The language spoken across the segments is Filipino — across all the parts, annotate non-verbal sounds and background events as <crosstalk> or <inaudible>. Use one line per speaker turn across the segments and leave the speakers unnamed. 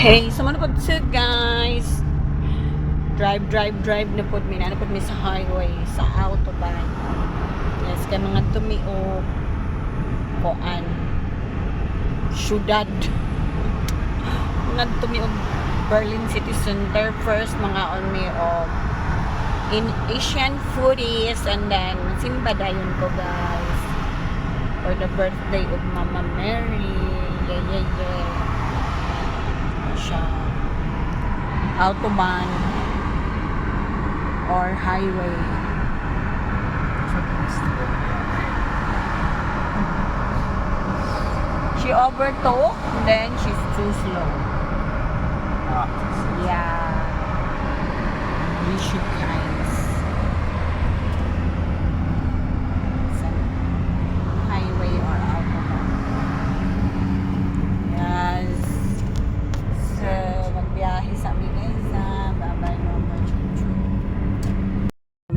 Okay, so ano po to guys? Drive, drive, drive na po mi. Na po mi sa highway, sa autobahn. Yes, kay mga tumiog koan syudad mga tumiog Berlin City Center first mga on me of in Asian foodies and then simba dayon ko guys for the birthday of Mama Mary yeah yeah yeah siya. Autobahn or highway she overtook then she's too slow. Ah, yeah. we should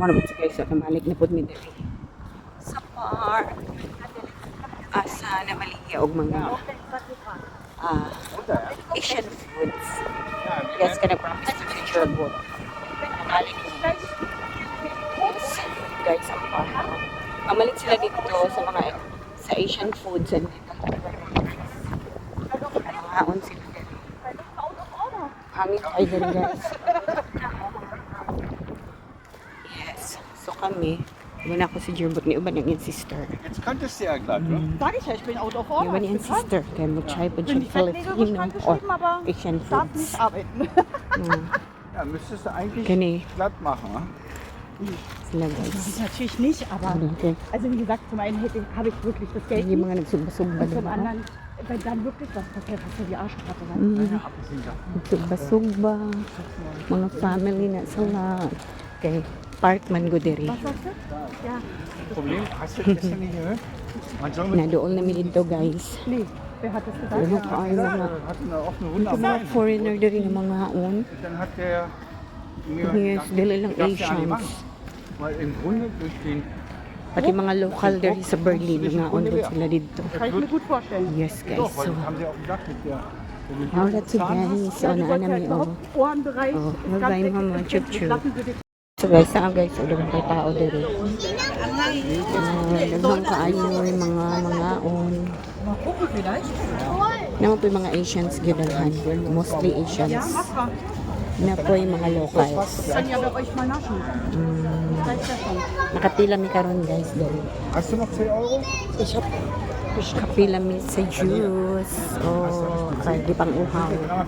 ano mo guys so kamalik na po mi dali sa park asa na maligya og mga ah Asian foods yes kana promise to future good kamalik yes guys ang park Kamalit sila dito sa mga sa Asian foods and. Haon sila. Hangin ay dito guys. Iwan ako si Jerbot ni Uban yung sister.
Jetzt könntest du ja glatt, ne?
Sag ich ja, ich bin Auto auf
Iwan yung sister. Po siya
Bin die Fettnägel
Filipino
aber
Asian
darf nicht arbeiten.
Mm.
Ja, müsstest du eigentlich
Gani.
glatt machen, ne?
Das ist natürlich nicht, aber
Okay.
also wie gesagt, zum einen hätte habe ich wirklich das Geld nicht. Und zum anderen, wenn dann wirklich was passiert, hast du die Arschkarte. Ne?
Mm. Nagsugba-sugba. Mga family na sila. Kay park man go diri.
Mit
Nadool na mi dito guys. Ano ka ay mga Ito mga foreigner diri na mga haon.
Dann hat der mir
Yes, dili lang Asians. Pati mga local diri sa Berlin, mga haon po sila dito. Yes guys, so.
das haben sie auch gesagt mit der wenn du
How
einen
that's
hast,
guys,
die
na nami
halt
oh. Oh, tayo
dick,
mga
ist
So guys, saan guys, dagang kay tao diri. Uh, dagang kaayo yung mga mga on. Naman po yung mga Asians gidalhan. Mostly Asians. Na po yung mga locals. Mm, nakapila mi karon guys.
Hast du noch 10 Euro?
Ich hab kapila mi sa juice. Oh, kay di pang uhaw.
3 Euro.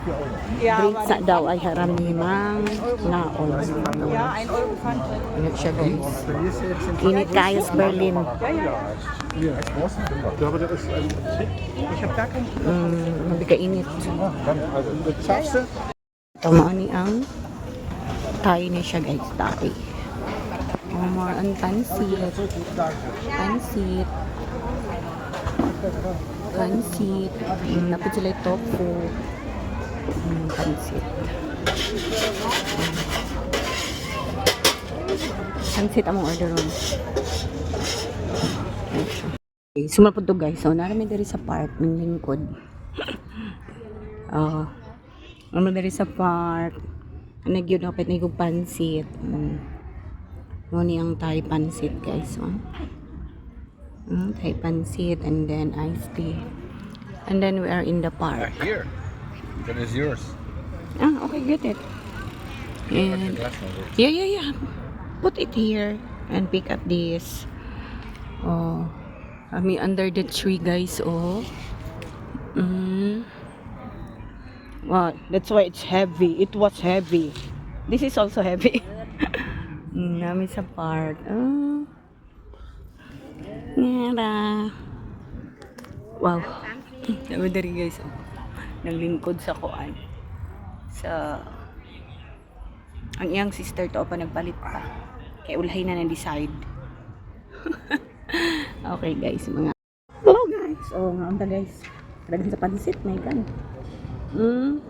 Ja,
Drink sa daw ay haramimang naon. Ano siya guys?
Den
Init kayo sa Berlin.
Ich glaube, das ist ein Trick. Ich habe gar keinen
Mm, mabiga init.
Also, das schaffst du.
Ito mo ni ang Thai ni siya guys. Oh, more on pansit. Pansit. Pansit. Mm, napit sila yung tofu. Mm, pansit. Mm. Pansit among order ron. Okay, sumalpod to guys. So, narami diri sa park ng lingkod. <laughs> Ah, ano diri sa park. Nagyod ako pet ko pansit. Mm. Ni ang Thai pansit guys. Oh. Mm, Thai pansit and then iced tea. And then we are in the park.
Here. That is yours.
Ah, okay, get it. And yeah, yeah, yeah. Put it here and pick up this. Oh, kami under the tree, guys. Oh. Mm. Wow, that's why it's heavy. It was heavy. This is also heavy. Mm, Namin sa park. Oh. Ngara. Wow. Namin dari guys. Oh. Naglingkod sa kuan. Sa ang iyang sister to pa nagpalit pa. Kaya ulahay na na-decide. <laughs> okay guys, mga Hello guys. Oh, nga unta guys. Talagang sa pansit, may kan. Mm.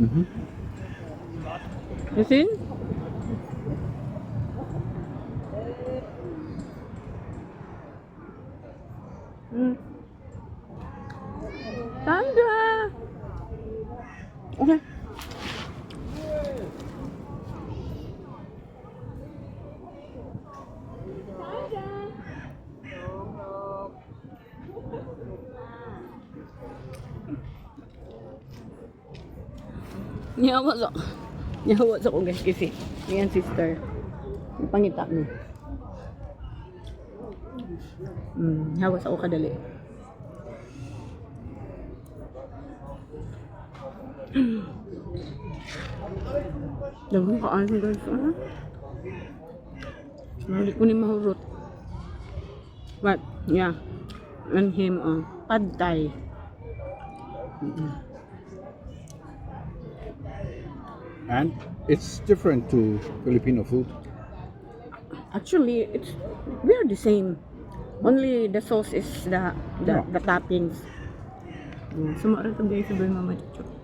Mhm.
응. 안 좋아. 오케이. Nyawa sa, nyawa sa kong kasi, ni sister. Pangita niya. Hmm, hawas ako kadali. Dagang kaan guys. Ah. Mali ko ni mahurot. But, yeah. And him, uh, pad thai.
And it's different to Filipino food.
Actually, it's we're the same. Only the sauce is the the,
Yeah.
the toppings. Mm. Sumara to guys sa mama chuchu.